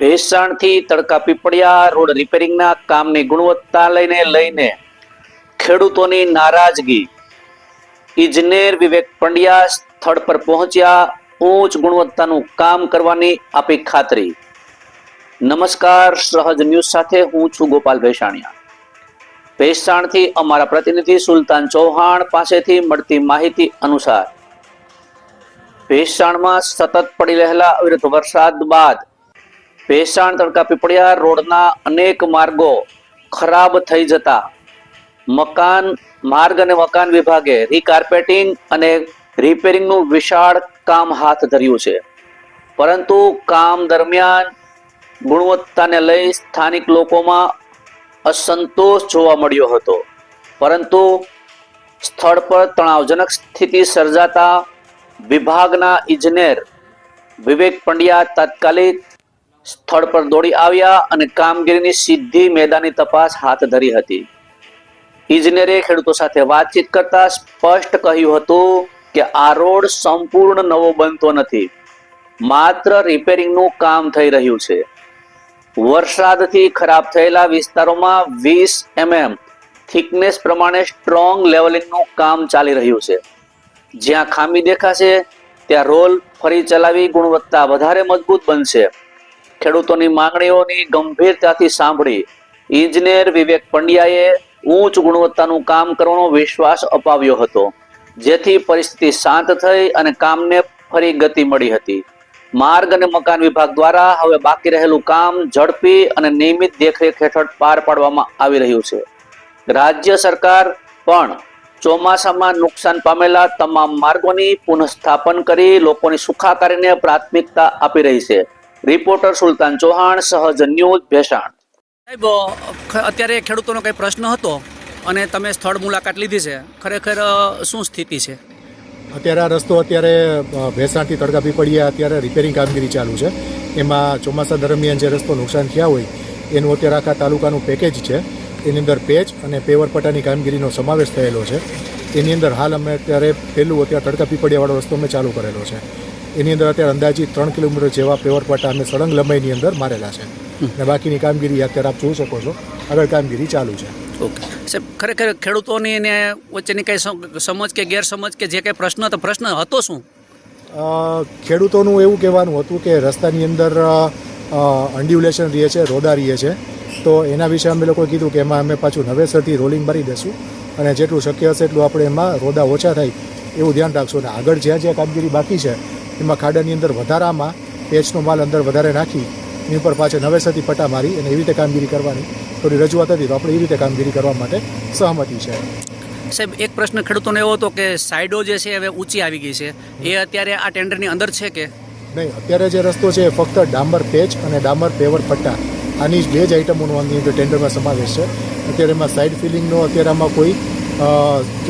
ભેસાણથી તડકા Pipaliya road રિપેરિંગના કામની ગુણવત્તા લઈને લઈને ખેડૂતોની નારાજગી. ઇજનેર વિવેક પંડ્યા સ્થળ પર પહોંચ્યા, ઉચ્ચ ગુણવત્તાનું કામ કરવાની આપી ખાતરી. નમસ્કાર, સહજ ન્યૂઝ સાથે હું છું ગોપાલ ભેસાણિયા. ભેસાણથી અમારા પ્રતિનિધિ સુલતાન ચૌહાણ પાસેથી મળતી માહિતી અનુસાર, ભેસાણમાં સતત પડી રહેલા અવિરત વરસાદ બાદ ભેસાણ તડકા પીપળિયા રોડના અનેક માર્ગો ખરાબ થઈ જતા. મકાન, માર્ગ અને મકાન વિભાગે રીકાર્પેટિંગ અને રિપેરિંગનું વિશાળ કામ હાથ ધર્યું છે. પરંતુ કામ દરમિયાન ગુણવત્તાને લઈ સ્થાનિક લોકોમાં અસંતોષ જોવા મળ્યો હતો. પરંતુ સ્થળ પર તણાવજનક સ્થિતિ સર્જાતા વિભાગના ઇજનેર વિવેક પંડ્યા તાત્કાલિક સ્થળ પર દોડી આવ્યા અને કામગીરીની સીધી મેદાની તપાસ હાથ ધરી હતી. ઇજનેરે ખેડૂતો સાથે વાતચીત કરતા સ્પષ્ટ કહ્યું હતું કે આ રોડ સંપૂર્ણ નવો બનતો નથી. માત્ર રિપેરિંગનું કામ થઈ રહ્યું છે. વરસાદથી ખરાબ થયેલા વિસ્તારોમાં વીસ એમએમ થિકનેસ પ્રમાણે સ્ટ્રોંગ લેવલિંગનું કામ ચાલી રહ્યું છે. જ્યાં ખામી દેખાશે, ત્યાં રોલ ફરી ચલાવી ગુણવત્તા વધારે મજબૂત બનશે. ખેડૂતોની માંગણીઓની ગંભીરતાથી સાંભળી. ઇજનેર વિવેક પંડ્યાએ ઉચ્ચ ગુણવત્તાનું કામ કરવાનો વિશ્વાસ અપાવ્યો હતો, જેથી પરિસ્થિતિ શાંત થઈ અને કામને ફરી ગતિ મળી હતી. માર્ગ અને મકાન વિભાગ દ્વારા હવે બાકી રહેલું કામ ઝડપી અને નિયમિત દેખરેખ હેઠળ પાર પાડવામાં આવી રહ્યું છે. રાજ્ય સરકાર પણ ચોમાસામાં નુકસાન પામેલા તમામ માર્ગોની પુનઃસ્થાપન કરી લોકોની સુખાકારીને પ્રાથમિકતા આપી રહી છે. રિપોર્ટર સુલતાન ચૌહાણ સહજ ન્યૂઝ ભેસાણ. સાહેબ અત્યારે ખેડૂતોનો કંઈ પ્રશ્ન હતો અને તમે સ્થળ મુલાકાત લીધી છે. ખરેખર શું સ્થિતિ છે? અત્યારે આ રસ્તો અત્યારે ભેસાણથી તડકાપી તડકા પીપળિયા અત્યારે રિપેરિંગ કામગીરી ચાલુ છે. એમાં ચોમાસા દરમિયાન જે રસ્તો નુકસાન થયા હોય એનું અત્યારે આખા તાલુકાનું પેકેજ છે. એની અંદર પેચ અને પેવર પટ્ટાની કામગીરીનો સમાવેશ થયેલો છે. એની અંદર હાલ અમે અત્યારે પહેલું અત્યારે તડકા પીપળિયાવાળો રસ્તો અમે ચાલુ કરેલો છે. એની અંદર અત્યારે અંદાજિત ત્રણ કિલોમીટર જેવા પેવર પટ્ટા અમે સળંગ લંબાઈની અંદર મારેલા છે. અને બાકીની કામગીરી અત્યારે આપ જોઈ શકો છો. આગળ કામગીરી ચાલુ છે. ઓકે. સાહેબ ખરેખર ખેડૂતોની એને વચ્ચેની કંઈ સમ- સમજ કે ગેરસમજ કે જે કંઈ પ્રશ્ન હતો પ્રશ્ન હતો શું? ખેડૂતોનું એવું કહેવાનું હતું કે રસ્તાની અંદર અન્ડ્યુલેશન રહે છે રોદા રહે છે. તો એના વિશે અમે લોકોએ કીધું કે એમાં અમે પાછું નવેસરથી રોલિંગ મારી દઈશું અને જેટલું શક્ય હશે એટલું આપણે એમાં રોદા ઓછા થાય એવું ધ્યાન રાખશું. અને આગળ જ્યાં જ્યાં કામગીરી બાકી છે એમાં ખાડાની અંદર વધારામાં પેચનો માલ અંદર વધારે નાખી એની ઉપર પાછળ નવેસરથી પટ્ટા મારી અને એવી રીતે કામગીરી કરવાની. થોડી રજૂઆત હતી તો આપણે એ રીતે કામગીરી કરવા માટે સહમતી છે. સાહેબ એક પ્રશ્ન ખેડૂતોને એવો હતો કે સાઈડો જે છે હવે ઊંચી આવી ગઈ છે. એ અત્યારે આ ટેન્ડરની અંદર છે કે? નહીં અત્યારે જે રસ્તો છે એ ફક્ત ડામર પેચ અને ડામર પેવર પટ્ટા. આની બે જ આઇટમોનો અંદર ટેન્ડરમાં સમાવેશ છે. અત્યારે એમાં સાઇડ ફિલિંગનો અત્યારે આમાં કોઈ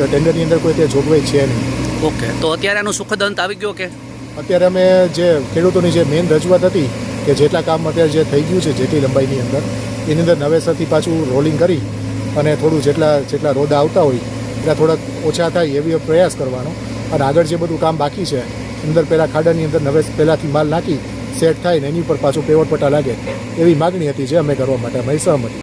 ટેન્ડરની અંદર કોઈ તે જોગવાઈ છે નહીં. ઓકે તો અત્યારે આનો સુખદ અંત આવી ગયો કે? અત્યારે અમે જે ખેડૂતોની જે મેઇન રજૂઆત હતી કે જેટલા કામ અત્યારે જે થઈ ગયું છે જેટલી લંબાઈની અંદર, એની અંદર નવેસરથી પાછું રોલિંગ કરી અને થોડું જેટલા જેટલા રોદા આવતા હોય એટલા થોડાક ઓછા થાય એવી પ્રયાસ કરવાનો. અને આગળ જે બધું કામ બાકી છે અંદર પહેલાં ખાડાની અંદર નવે પહેલાંથી માલ નાખી, સેટ થાય ને એની ઉપર પાછું પેવર લાગે એવી માગણી હતી જે અમે કરવા માટે અમે સહમતિ